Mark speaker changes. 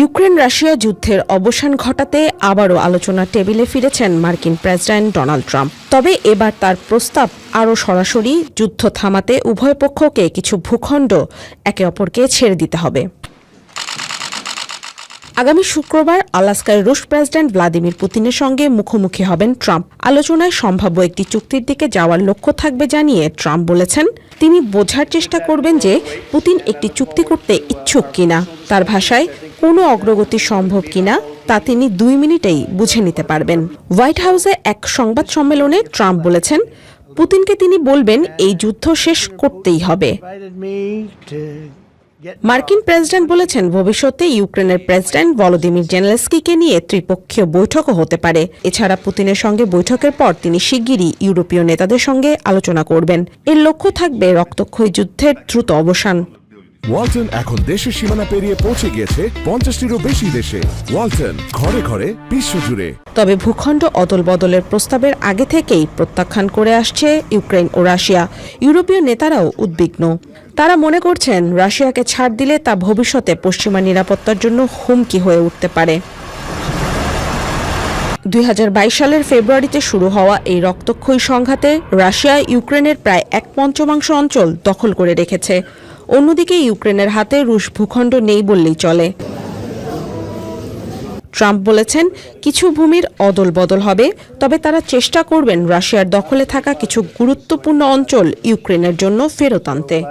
Speaker 1: Ukraine Russia যুদ্ধের অবসান ঘটাতে আবারও আলোচনা টেবিলে ফিরেছেন মার্কিন প্রেসিডেন্ট ডোনাল্ড ট্রাম্প। তবে এবার তার প্রস্তাব আরও সরাসরি যুদ্ধ থামাতে উভয় পক্ষকে কিছু ভূখণ্ড একে অপরকে ছেড়ে দিতে হবে। আগামী শুক্রবার আলাস্কার রুশ প্রেসিডেন্ট ভ্লাদিমির পুতিনের সঙ্গে মুখোমুখি হবেন ট্রাম্প। আলোচনায় সম্ভাব্য একটি চুক্তির দিকে যাওয়ার লক্ষ্য থাকবে জানিয়ে ট্রাম্প বলেছেন, তিনি বোঝার চেষ্টা করবেন যে পুতিন একটি চুক্তি করতে ইচ্ছুক কিনা। তার ভাষায় কোনো অগ্রগতি সম্ভব কিনা তা তিনি দুই মিনিটেই বুঝে নিতে পারবেন। হোয়াইট হাউসে এক সংবাদ সম্মেলনে ট্রাম্প বলেছেন, পুতিনকে তিনি বলবেন এই যুদ্ধ শেষ করতেই হবে। মার্কিন প্রেসিডেন্ট বলেছেন, ভবিষ্যতে ইউক্রেনের প্রেসিডেন্ট ভলোদিমির জেনেলস্কিকে নিয়ে ত্রিপক্ষীয় বৈঠকও হতে পারে। এছাড়া পুতিনের সঙ্গে বৈঠকের পর তিনি শিগগিরই ইউরোপীয় নেতাদের সঙ্গে আলোচনা করবেন। এর লক্ষ্য থাকবে রক্তক্ষয়ী যুদ্ধের দ্রুত অবসান।
Speaker 2: ওয়ালটন এখন দেশের সীমানা পেরিয়ে পৌঁছে গিয়েছে পঞ্চাশটিরও বেশি দেশে। ওয়ালটন, ঘরে ঘরে বিশ্বজুড়ে।
Speaker 1: তবে ভূখণ্ড অদল বদলের প্রস্তাবের আগে থেকেই প্রত্যাখ্যান করে আসছে ইউক্রেন ও রাশিয়া। ইউরোপীয় নেতারাও উদ্বিগ্ন। তারা মনে করছেন রাশিয়াকে ছাড় দিলে তা ভবিষ্যতে পশ্চিমা নিরাপত্তার জন্য হুমকি হয়ে উঠতে পারে। দুই হাজার বাইশ সালের ফেব্রুয়ারিতে শুরু হওয়া এই রক্তক্ষয়ী সংঘাতে রাশিয়া ইউক্রেনের প্রায় এক পঞ্চমাংশ অঞ্চল দখল করে রেখেছে। অন্যদিকে ইউক্রেনের হাতে রুশ ভূখণ্ড নেই বললেই চলে। ট্রাম্প বলেছেন, কিছু ভূমির অদল বদল হবে, তবে তারা চেষ্টা করবেন রাশিয়ার দখলে থাকা কিছু গুরুত্বপূর্ণ অঞ্চল ইউক্রেনের জন্য ফেরত আনতে।